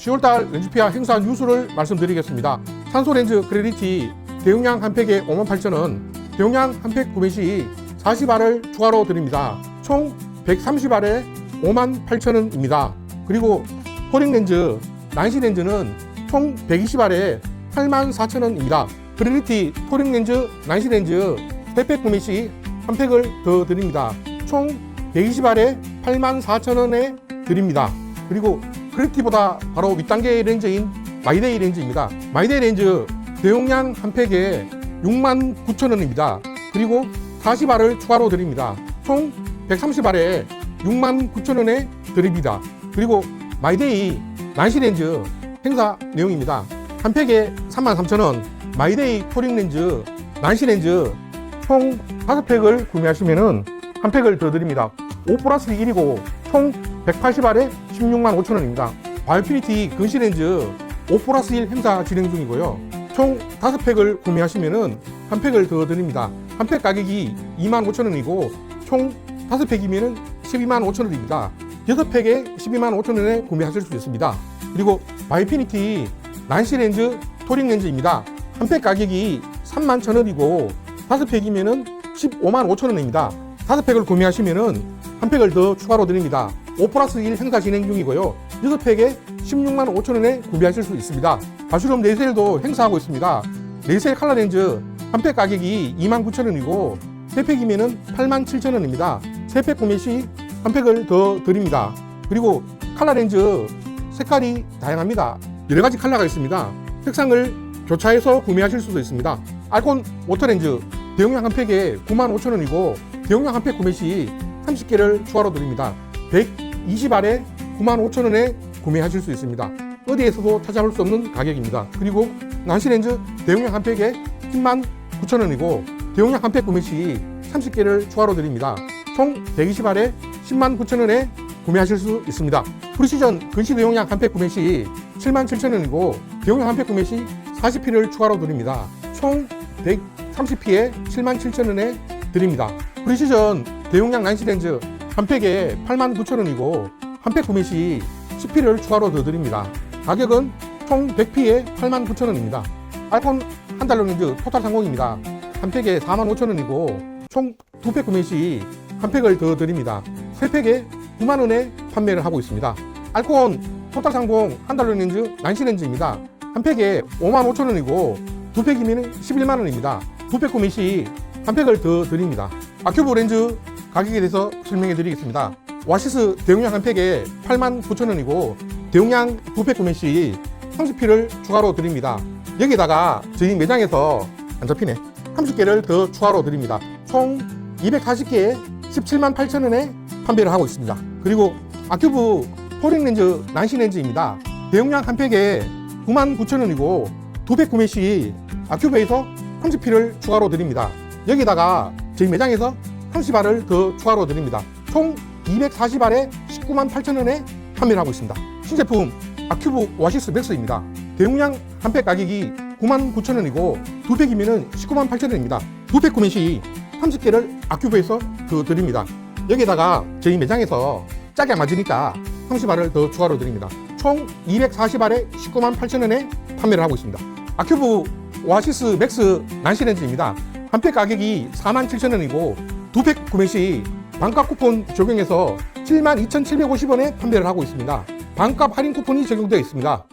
10월달 렌즈피아 행사 뉴스를 말씀드리겠습니다. 산소 렌즈 크레디티 대용량 한 팩에 58,000원, 대용량 한 팩 구매 시 40알을 추가로 드립니다. 총 130알에 58,000원입니다. 그리고 포링 렌즈, 난시 렌즈는 총 120알에 84,000원입니다. 크레디티 포링 렌즈, 난시 렌즈 3팩 구매 시 한 팩을 더 드립니다. 총 120알에 84,000원에 드립니다. 그리고 크리티보다 바로 윗단계 렌즈인 마이데이 렌즈입니다. 마이데이 렌즈 대용량 한 팩에 69,000원입니다. 그리고 40알을 추가로 드립니다. 총 130알에 69,000원에 드립니다. 그리고 마이데이 난시 렌즈 행사 내용입니다. 한 팩에 33,000원, 마이데이 포링 렌즈, 난시 렌즈 총 5팩을 구매하시면은 한 팩을 더 드립니다. 5 플러스 1이고 총 180알에 16만 5천 원입니다. 바이오피니티 근시렌즈 5 플러스 1 행사 진행 중이고요. 총 5팩을 구매하시면은 한 팩을 더 드립니다. 한 팩 가격이 2만 5천 원이고 총 5팩이면은 12만 5천 원입니다. 6팩에 12만 5천 원에 구매하실 수 있습니다. 그리고 바이오피니티 난시 렌즈 토링 렌즈입니다. 한 팩 가격이 3만 천 원이고 5팩이면은 15만 5천 원입니다. 5팩을 구매하시면은 한 팩을 더 추가로 드립니다. 5 플러스 1 행사 진행 중이고요. 6팩에 16만 5천 원에 구매하실 수 있습니다. 바슈럼 레이셀도 행사하고 있습니다. 레이셀 칼라 렌즈 한 팩 가격이 2만 9천 원이고 3팩이면은 8만 7천 원입니다. 3팩 구매 시 한 팩을 더 드립니다. 그리고 칼라 렌즈 색깔이 다양합니다. 여러 가지 컬러가 있습니다. 색상을 교차해서 구매하실 수도 있습니다. 알콘 워터렌즈 대용량 한 팩에 9만 5천 원이고 대용량 한 팩 구매 시 30개를 추가로 드립니다. 120알에 9만 5천 원에 구매하실 수 있습니다. 어디에서도 찾아볼 수 없는 가격입니다. 그리고 난시렌즈 대용량 한 팩에 10만 9천 원이고 대용량 한 팩 구매 시 30개를 추가로 드립니다. 총 120알에 10만 9천 원에 구매하실 수 있습니다. 프리시전 근시 대용량 한 팩 구매 시 7만 7천 원이고 대용량 한 팩 구매 시 40피를 추가로 드립니다. 총 130피에 7만 7천 원에 드립니다. 프리시전 대용량 난시렌즈 한 팩에 8만 9천 원이고 한 팩 구매 시 10피를 추가로 더 드립니다. 가격은 총 100피에 8만 9천 원입니다. 알콘 한 달러 렌즈 토탈 상공입니다. 한 팩에 4만 5천 원이고 총 두 팩 구매 시 한 팩을 더 드립니다. 세 팩에 9만 원에 판매를 하고 있습니다. 알콘 토탈 상공 한 달러 렌즈 난시 렌즈입니다. 한 팩에 5만 5천 원이고 두 팩이면 11만 원입니다. 두 팩 구매 시 한 팩을 더 드립니다. 아큐브 렌즈 가격에 대해서 설명해 드리겠습니다. 와시스 대용량 한 팩에 8만 9천 원이고 대용량 두팩 구매 시 30피를 추가로 드립니다. 여기다가 저희 매장에서 안 잡히네. 30개를 더 추가로 드립니다. 총 240개에 17만 8천 원에 판매를 하고 있습니다. 그리고 아큐브 포링 렌즈 난시 렌즈입니다. 대용량 한 팩에 9만 9천 원이고 두 팩 구매 시 아큐브에서 30피를 추가로 드립니다. 여기다가 저희 매장에서 30알을 더 추가로 드립니다. 총 240알에 19만 8천 원에 판매를 하고 있습니다. 신제품 아큐브 오아시스 맥스입니다. 대용량 한 팩 가격이 9만 9천 원이고 두 팩이면 19만 8천 원입니다. 두 팩 구매 시 30개를 아큐브에서 더 드립니다. 여기다가 저희 매장에서 짜게 맞으니까 30알을 더 추가로 드립니다. 총 240알에 19만 8천 원에 판매를 하고 있습니다. 아큐브 오아시스 맥스 난시렌즈입니다. 한 팩 가격이 4만 7천 원이고 두 팩 구매 시 반값 쿠폰 적용해서 7만 2,750원에 판매를 하고 있습니다. 반값 할인 쿠폰이 적용되어 있습니다.